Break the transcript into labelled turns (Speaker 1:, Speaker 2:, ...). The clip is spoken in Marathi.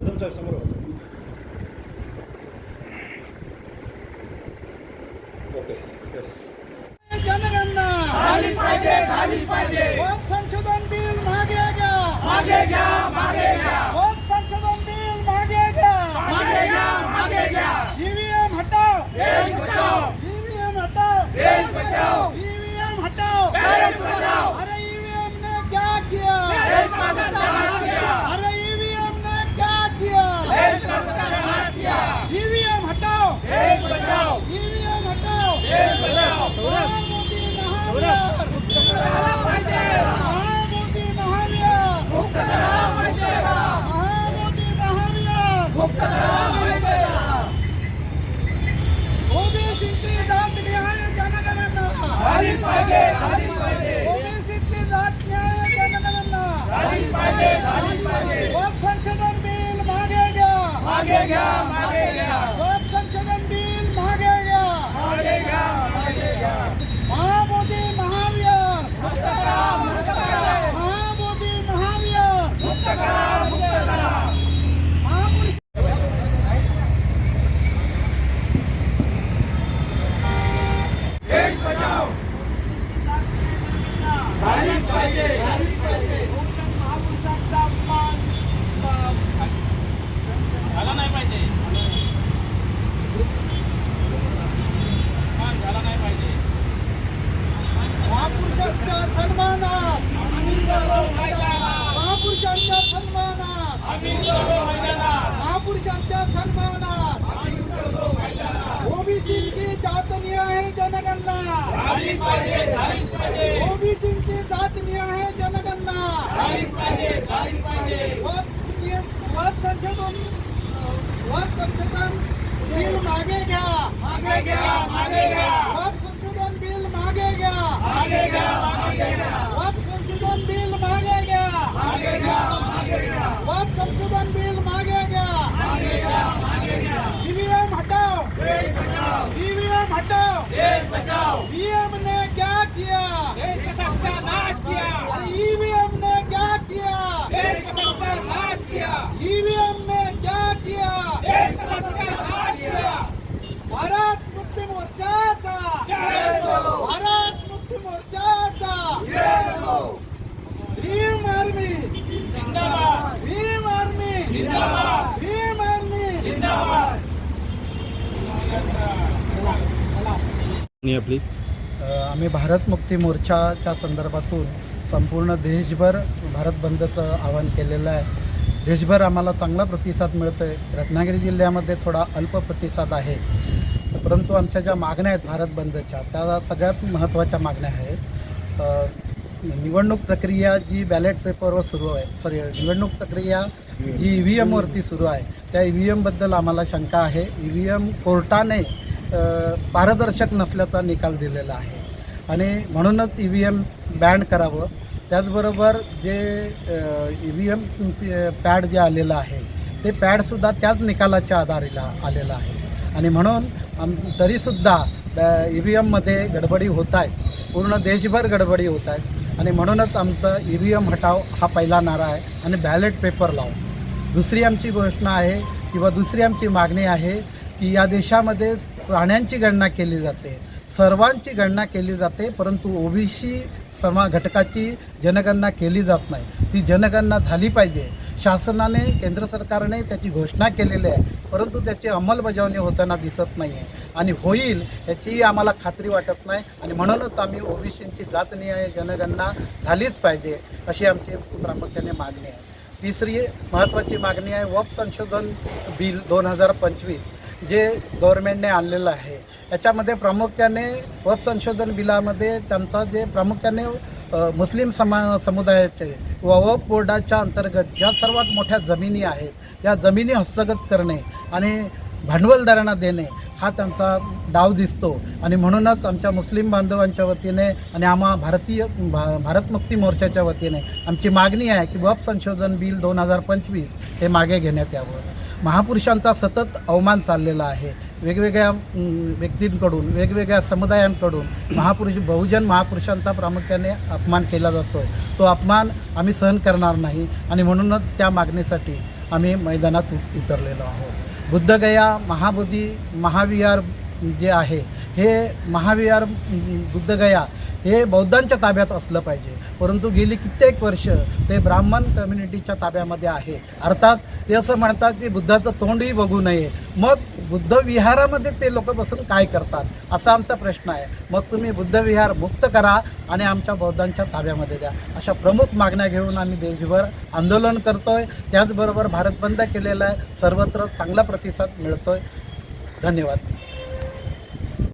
Speaker 1: तुमच्या समोर
Speaker 2: घ्या
Speaker 3: मागे घ्या
Speaker 2: वोट संशोधन बिल मागे घ्या
Speaker 3: मागे घ्या मागे घ्या
Speaker 2: महामोदी महावीर
Speaker 3: मुक्त करा मुक्त करा.
Speaker 2: महामोदी महावीर
Speaker 3: मुक्त करा मुक्त करा.
Speaker 2: महापुरुष
Speaker 3: देश बचाओ झाली पाहिजे झाला
Speaker 4: नाही पाहिजे मान झाला नाही पाहिजे
Speaker 2: महापुरुषांच्या सन्मानात महापुरुषांच्या सन्मानात महापुरुषांच्या सन्मानात. ओबीसीची जनगणना. ओबीसीची जातनिहाय जनगणना.
Speaker 4: पाहिजे
Speaker 2: वक वक संशोधन वक संशोधन बिल मागे घ्या.
Speaker 4: मागे घ्या मागे घ्या
Speaker 2: वक संशोधन बिल मागे घ्या
Speaker 4: मागे घ्या मागे घ्या
Speaker 2: वक संशोधन बिल मागे घ्या
Speaker 4: मागे घ्या मागे घ्या
Speaker 2: वक संशोधन बिल मागे घ्या ईवीएम हटाओ ईवीएम हटाओ
Speaker 4: देश बचाओ
Speaker 2: ईवीएम ने क्या किया
Speaker 4: देश का सत्यानाश किया
Speaker 2: अरे ईवीएम ने क्या किया
Speaker 4: देश का सत्यानाश किया
Speaker 2: ईवीएम ने क्या किया
Speaker 4: देश का सत्यानाश किया
Speaker 2: भारत मुक्ती मोर्चाचा भारत मुक्ती मोर्चाचा भीम आर्मी
Speaker 4: जिंदाबाद
Speaker 2: भीम आर्मी
Speaker 4: जिंदाबाद
Speaker 2: भीम आर्मी
Speaker 4: जिंदाबाद
Speaker 1: आणि आपली?
Speaker 2: आम्ही भारत मुक्ती मोर्चाच्या संदर्भातून संपूर्ण देशभर भारत बंदचं आवाहन केलेलं आहे. देशभर आम्हाला चांगला प्रतिसाद मिळतो आहे रत्नागिरी जिल्ह्यामध्ये थोडा अल्प प्रतिसाद आहे. परंतु आमच्या ज्या मागण्या आहेत भारत बंदच्या त्या सगळ्यात महत्त्वाच्या मागण्या आहेत. निवडणूक प्रक्रिया जी बॅलेट पेपरवर सुरू आहे सॉरी निवडणूक प्रक्रिया जी ई व्ही एमवरती सुरू आहे त्या ई व्ही एमबद्दल आम्हाला शंका आहे. ई व्ही एम कोर्टाने पारदर्शक नसल्याचा निकाल दिलेला आहे. आणि म्हणूनच ई व्ही एम बॅन करावं. त्याचबरोबर जे ई व्ही एम पॅड जे आलेलं आहे ते पॅडसुद्धा त्याच निकालाच्या आधारेला आलेलं आहे. आणि म्हणून आम तरीसुद्धा ई व्ही एममध्ये गडबडी होत आहेत पूर्ण देशभर गडबडी होत आहेत आणि म्हणूनच आमचं ई व्ही एम हटाव हा पहिला नारा आहे. आणि बॅलेट पेपर लाव दुसरी आमची घोषणा आहे किंवा दुसरी आमची मागणी आहे की या देशामध्ये प्राण्यांची गणना केली जाते सर्वांची गणना केली जाते परंतु ओबीसी समा घटकाची जनगणना केली जात नाही. ती जनगणना झाली पाहिजे. शासनाने केंद्र सरकारने त्याची घोषणा केलेली आहे परंतु त्याची अंमलबजावणी होताना दिसत नाही आहे आणि होईल याचीही आम्हाला खात्री वाटत नाही. आणि म्हणूनच आम्ही ओबीसींची जातनिहाय जनगणना झालीच पाहिजे अशी आमची प्रामुख्याने मागणी आहे. तिसरी महत्त्वाची मागणी आहे वप संशोधन बिल दोन हजार पंचवीस. जे गव्हर्नमेंटने आणलेलं आहे याच्यामध्ये प्रामुख्याने वप संशोधन बिलामध्ये त्यांचा जे प्रामुख्याने मुस्लिम समा समुदायाचे व वफ बोर्डाच्या अंतर्गत ज्या सर्वात मोठ्या जमिनी आहेत या जमिनी हस्तगत करणे आणि भांडवलदारांना देणे हा त्यांचा डाव दिसतो. आणि म्हणूनच आमच्या मुस्लिम बांधवांच्या वतीने आणि आम्हा भारतीय भा भारत मुक्ती मोर्चाच्या वतीने आमची मागणी आहे की वप संशोधन बिल दोन हजार पंचवीस हे मागे घेण्यात यावं. महापुरुषांचा सतत अवमान चाललेला आहे. वेगवेगळ्या व्यक्तींकडून वेगवेगळ्या समुदायांकडून महापुरुष बहुजन महापुरुषांचा प्रामुख्याने अपमान केला जातो आहे तो अपमान आम्ही सहन करणार नाही आणि म्हणूनच त्या मागणीसाठी आम्ही मैदानात उतरलेलो आहोत. बुद्धगया महाबोधी महाविहार जे आहे हे महाविहार बुद्धगया हे बौद्धांच्या ताब्यात असलं पाहिजे. परंतु गेली कित्येक वर्ष ते ब्राह्मण कम्युनिटीच्या ताब्यामध्ये आहे. अर्थात ते असं म्हणतात की बुद्धाचं तोंडही बघू नये. मग बुद्ध विहारामध्ये ते लोक बसून काय करतात? असा आमचा प्रश्न आहे. मग तुम्ही बुद्धविहार मुक्त करा आणि आमच्या बौद्धांच्या ताब्यामध्ये द्या. अशा प्रमुख मागण्या घेऊन आम्ही देशभर आंदोलन करतो आहे त्याचबरोबर भारत बंद केलेला आहे. सर्वत्र चांगला प्रतिसाद मिळतो आहे धन्यवाद.